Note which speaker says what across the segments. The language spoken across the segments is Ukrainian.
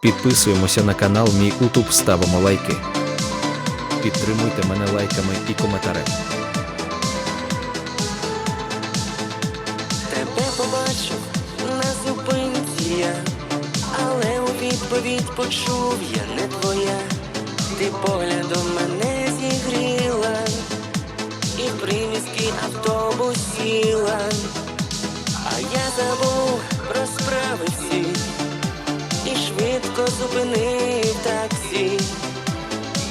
Speaker 1: Підписуємося на канал Мій Утуб, ставимо лайки. Підтримуйте мене лайками і коментарем.
Speaker 2: Тебе побачив на зупинці я, але у відповідь почув я не твоя. Ти поглядом мене зігріла, і в приміський автобус сіла, а я забув про справи зупинив таксі,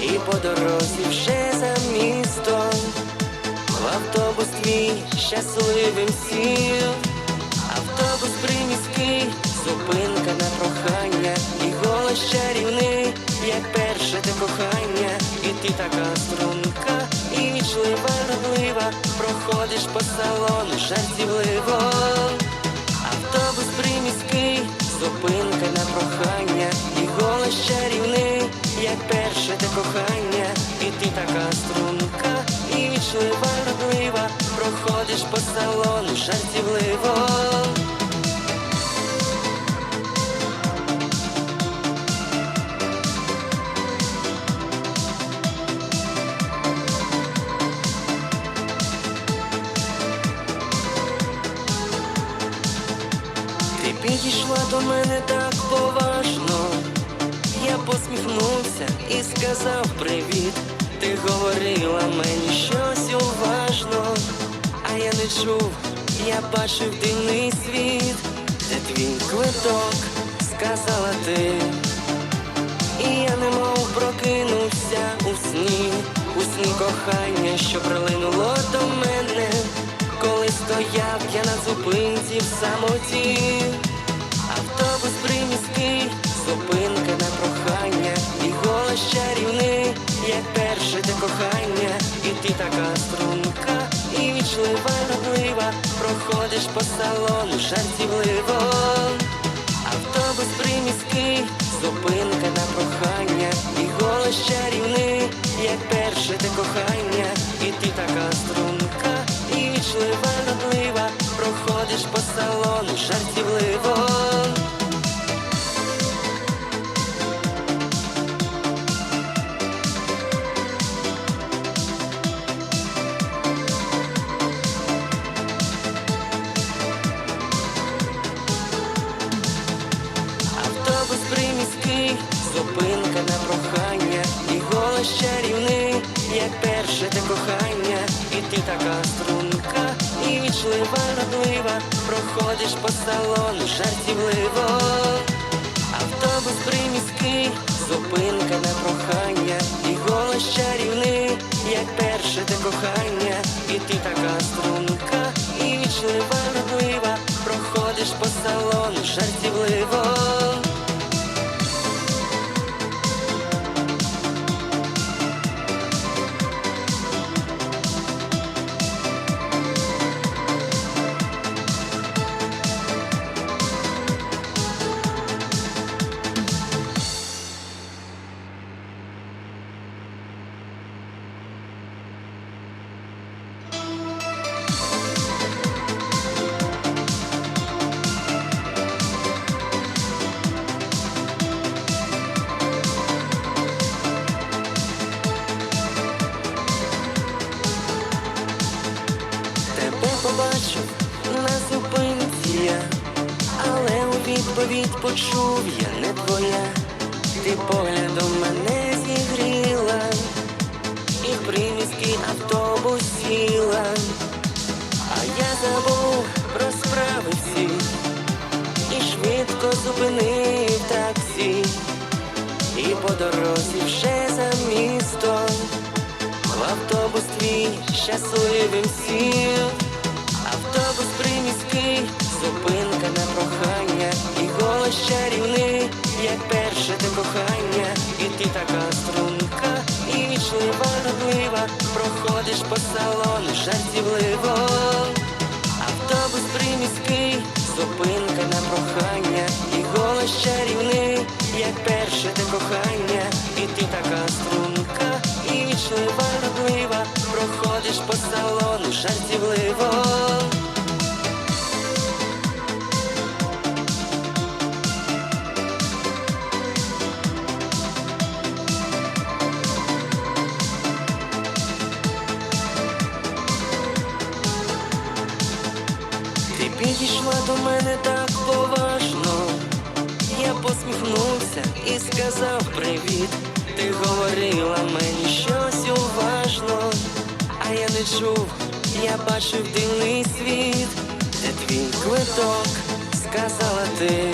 Speaker 2: і по дорозі вже за містом. В автобус твій щасливим сів, автобус приміський, зупинка на прохання, і голос чарівний, як перше те кохання, і ти така струнка, і вічлива, родлива, проходиш по салону жартівливо. Вічлива, родлива, проходиш по салону жартівливо. Ти підійшла до мене так поважно. Я посміхнувся і сказав привіт. Ти говорила мені щось уважно, а я не чув, я бачив дивний світ, де твій квиток, сказала ти. І я немов прокинувся у сні, у сні кохання, що прилинуло до мене, коли стояв я на зупинці в самоті. Ти така струнка, і вічлива, родлива, проходиш по салону жартівливо. Автобус приміський, зупинка на прохання, і голос чарівний, як перше те кохання, і ти така струнка, і вічлива, родлива, проходиш по салону жартівливо. Голос чарівний, як перше те кохання, і ти така струнка, і вічлива, родлива, проходиш по салону жартівливо. Автобус приміський, зупинка на прохання, і голос чарівний, як перше те кохання, і ти така струнка, і вічлива, відповідь почув я не твоя. Ти поглядом мене зігріла, і в приміський автобус сіла, а я забув про справи всі, і швидко зупинив таксі, і по дорозі вже за містом. В автобус твій щасливим сів, чарівний, як перше те кохання, і ти така струнка, і вічлива, родлива, проходиш по салону жартівливо. Автобус приміський, зупинка на прохання, і голос чарівний, як перше те кохання, і ти така струнка, і вічлива, родлива, проходиш по салону жартівливо. І сказав привіт. Ти говорила мені щось уважно, а я не чув, я бачив дивний світ, де твій квиток, сказала ти.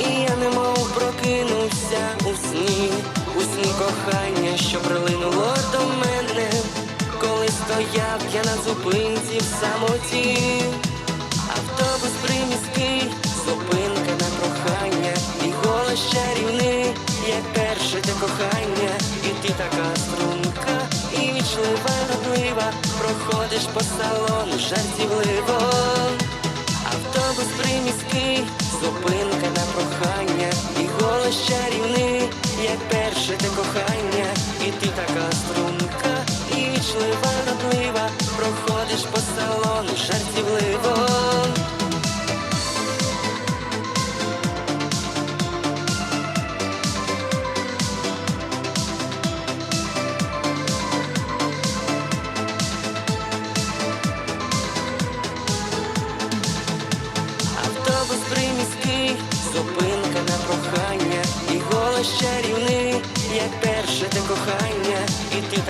Speaker 2: І я немов прокинувся у сні, у сні кохання, що прилинуло до мене, коли стояв я на зупинці в самоті, автобус приміський, зупинка кохання, і ти така струнка, і вічлива, родлива, проходиш по салону жартівливо.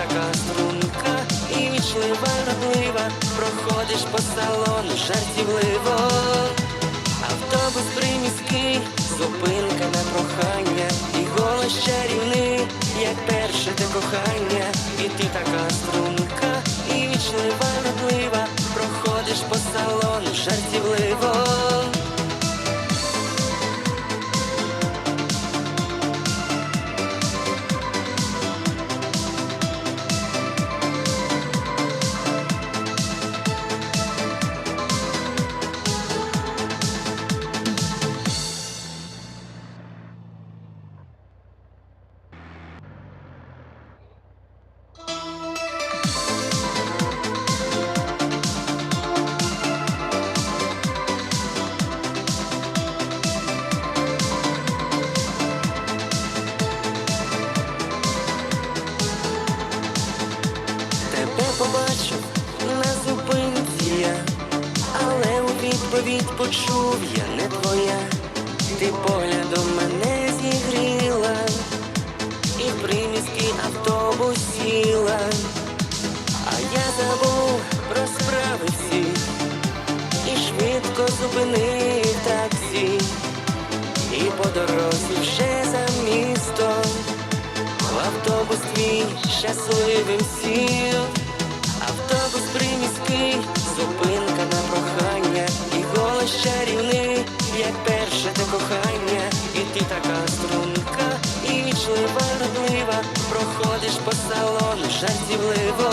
Speaker 2: Така струнка, і вічлива, родлива, проходиш по салону жартівливо. Автобус приміський, зупинка на прохання, і голос чарівний, як перше те кохання, і ти така струнка, відповідь почув я не твоя. Ти поглядом мене зігріла, і в приміський автобус сіла, а я забув про справи всі, і швидко зупинив таксі, і по дорозі вже за містом. В автобус твій щасливим сів, жартівливо.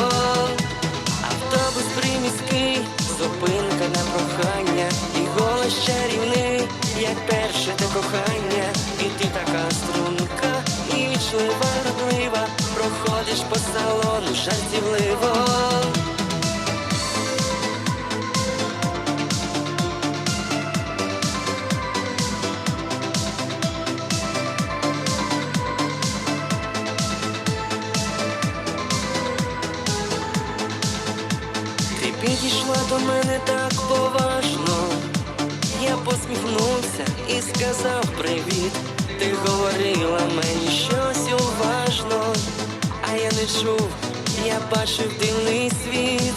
Speaker 2: Автобус приміський, зупинка на прохання, і голос чарівний, як перше те кохання, і ти така струнка, і вічлива, родлива, проходиш по салону жартівливо. Мене так поважно, я посміхнувся і сказав привіт. Ти говорила мені щось уважно, а я не чув, я бачив дивний світ,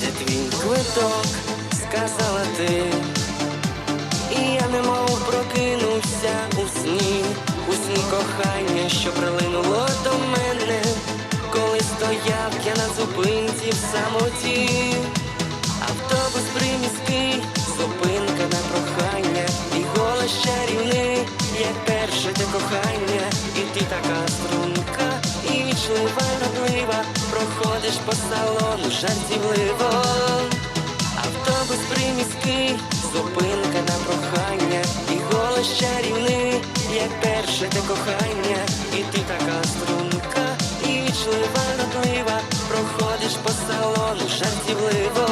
Speaker 2: де твій квиток, сказала ти. І я немов прокинувся у сні, у сні кохання, що прилинуло до мене, коли стояв я на зупинці в самоті, автобус приміський, зупинка на прохання, і голос чарівний, як перше те кохання, і ти така струнка, і вічлива, родлива, проходиш по салону жартівливо. Автобус приміський, зупинка на прохання, і голос чарівний, як перше те кохання, і ти така струнка, і вічлива, родлива, проходиш по салону жартівливо